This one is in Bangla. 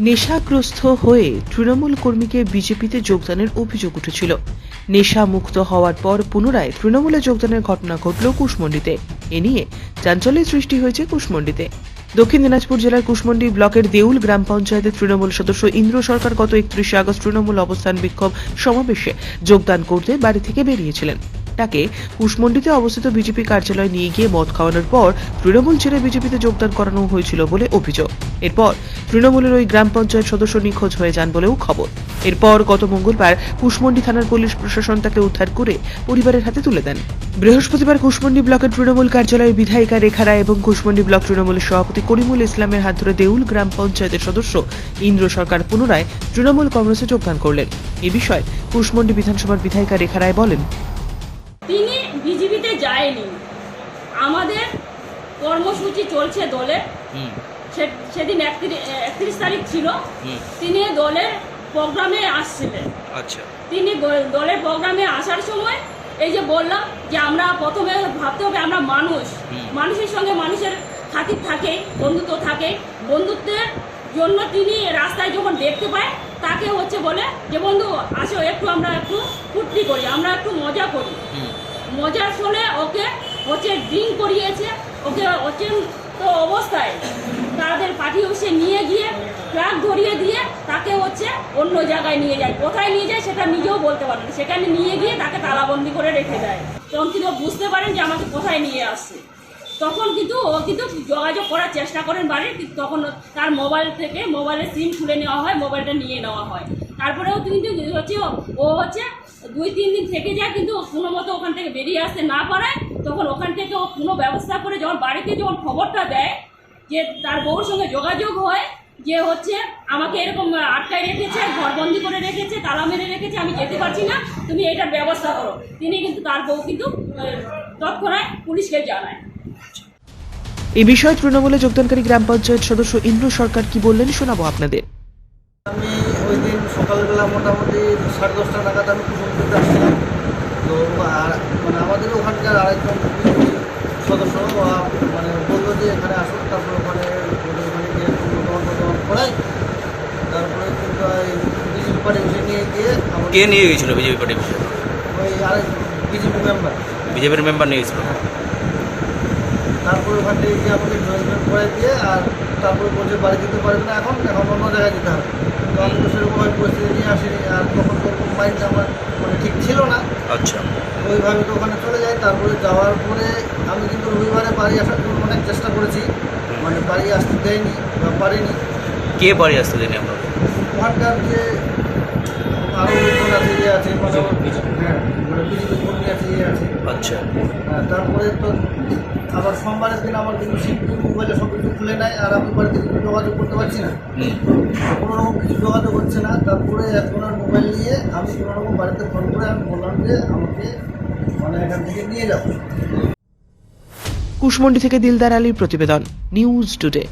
নেশাগ্রস্ত হয়ে তৃণমূল কর্মীকে বিজেপিতে যোগদানের অভিযোগ উঠেছিল। নেশা মুক্ত হওয়ার পর পুনরায় তৃণমূলে যোগদানের ঘটনা ঘটল কুশমন্ডিতে। এ নিয়ে চাঞ্চল্যের সৃষ্টি হয়েছে কুশমন্ডিতে। দক্ষিণ দিনাজপুর জেলার কুশমন্ডি ব্লকের দেউল গ্রাম পঞ্চায়েতের তৃণমূল সদস্য ইন্দ্র সরকার গত একত্রিশে আগস্ট তৃণমূল অবস্থান বিক্ষোভ সমাবেশে যোগদান করতে বাড়ি থেকে বেরিয়েছিলেন। তাকে কুশমন্ডিতে অবস্থিত বিজেপি কার্যালয়ে নিয়ে গিয়ে মদ খাওয়ানোর পর তৃণমূল ছেড়ে বিজেপিতে যোগদান করানো হয়েছিল বলে অভিযোগ। এরপর তৃণমূলের ওই গ্রাম পঞ্চায়েত সদস্য নিখোঁজ হয়ে যান বলেও খবর। এরপর গত মঙ্গলবার কুশমন্ডি থানার পুলিশ প্রশাসন তাকে উদ্ধার করে পরিবারের হাতে তুলে দেন। বৃহস্পতিবার কুশমন্ডি ব্লকের তৃণমূল কার্যালয়ের বিধায়িকা রেখা রায় এবং কুশমন্ডি ব্লক তৃণমূলের সভাপতি করিমুল ইসলামের হাত ধরে দেউল গ্রাম পঞ্চায়েতের সদস্য ইন্দ্র সরকার পুনরায় তৃণমূল কংগ্রেসে যোগদান করলেন। এ বিষয়ে কুশমন্ডি বিধানসভার বিধায়িকা রেখা রায় বলেন তিনি বিজেপিতে যায়নি। আমাদের কর্মসূচি চলছে দলের সেদিন একত্রিশ তারিখ ছিল। তিনি দলের প্রোগ্রামে আসছিলেন। আচ্ছা। তিনি দলের প্রোগ্রামে আসার সময় এই যে বললাম যে আমরা প্রথমে ভাবতে হবে আমরা মানুষ। মানুষের সঙ্গে মানুষের খাতির থাকে বন্ধুত্ব থাকে বন্ধুত্বের জন্য তিনি রাস্তায় যখন দেখতে পায় তাকে হচ্ছে বলে যে বন্ধু আসো একটু আমরা একটু ফুর্তি করি আমরা একটু মজা করি। মজার ফলে ওকে হচ্ছে ড্রিঙ্ক করিয়েছে ওকে অচেন্ত অবস্থায় তাদের পার্টি অফিসে নিয়ে গিয়ে ট্রাক ধরিয়ে দিয়ে তাকে হচ্ছে অন্য জায়গায় নিয়ে যায়। কোথায় নিয়ে যায় সেটা নিজেও বলতে পারে না। সেখানে নিয়ে গিয়ে তাকে তালাবন্দি করে রেখে দেয়। তখন ও বুঝতে পারেন যে আমাকে কোথায় নিয়ে আসছে? তখন কিন্তু ও কিন্তু যোগাযোগ করার চেষ্টা করেন বাড়ির তখন তার মোবাইল থেকে মোবাইলের সিম খুলে নেওয়া হয় মোবাইলটা নিয়ে নেওয়া হয়। তারপরেও কিন্তু হচ্ছে ও- হচ্ছে দুই তিন দিন থেকে যায় কিন্তু কোনো মতো ওখান থেকে বেরিয়ে আসতে না পারায় তখন ওখান থেকে ও কোনো ব্যবস্থা করে যখন বাড়িতে যখন খবরটা দেয় যে তার বউর সঙ্গে যোগাযোগ হয় যে হচ্ছে আমাকে এরকম আটকায় রেখেছে ঘরবন্দি করে রেখেছে তালা মেরে রেখেছে আমি যেতে পারছি না তুমি এটার ব্যবস্থা করো। তিনি কিন্তু তার বউ কিন্তু আহ, তৎক্ষণাৎ পুলিশকে জানায়। এ বিষয়ে তৃণমূলে যোগদানকারী গ্রাম পঞ্চায়েত সদস্য ইন্দ্র সরকার কি বললেন শোনাবো আপনাদের। আমি ওই দিন সকালবেলা মোটামুটি সাড়ে দশটা নাগাদ আমি কুসুমপুরতে আসছিলাম তো আর মানে আমাদের ওখানকার আরেকজন সদস্য মানে বলল যে এখানে আসুন তারপর ওখানে ওখানে গিয়ে তারপরে কিন্তু এই বিজেপি পার্টি বসে নিয়ে গিয়ে কে নিয়ে গেছিল বিজেপি পার্টি অফিসে ওই আরেক বিজেপি মেম্বার বিজেপির মেম্বার নিয়ে গেছিল? তারপরে ওখান থেকে গিয়ে আমাকে জয়েন্টমেন্ট করে দিয়ে আর তারপরে বলছে বাড়ি যেতে পারবে না এখন এখন অন্য জায়গায় যেতে হবে। তো আমি তো সেরকমভাবে পরিস্থিতি নিয়ে আসিনি আর তখন ওরকম মাইন্ড আমার মানে ঠিক ছিল না। আচ্ছা। ওইভাবে তো ওখানে চলে যাই তারপরে যাওয়ার পরে আমি কিন্তু রবিবারে বাড়ি আসার জন্য অনেক চেষ্টা করেছি মানে বাড়ি আসতে দেয়নি বা পারিনি। কে বাড়ি আসতে দেয়নি আমরা ওখানকার যে আরও লোকজন আছে যে আছে মানে হ্যাঁ মানে বিজেপি কর্মী আছে ইয়ে আছে আচ্ছা। হ্যাঁ তারপরে তো আবার সোমবারের দিন আমার কিন্তু সিম মোবাইলে সব কিছু খুলে নেয় আর আমি বাড়িতে কিছু যোগাযোগ করতে পারছি না। হুম। কোনো রকম কিছু যোগাযোগ হচ্ছে না তারপরে একজনের মোবাইল নিয়ে আমি কোনো রকম বাড়িতে ফোন করে আমি বললাম যে আমাকে মানে এখান থেকে নিয়ে যাব কুশমন্ডি থেকে দিলদার আলীর প্রতিবেদন নিউজ টুডে।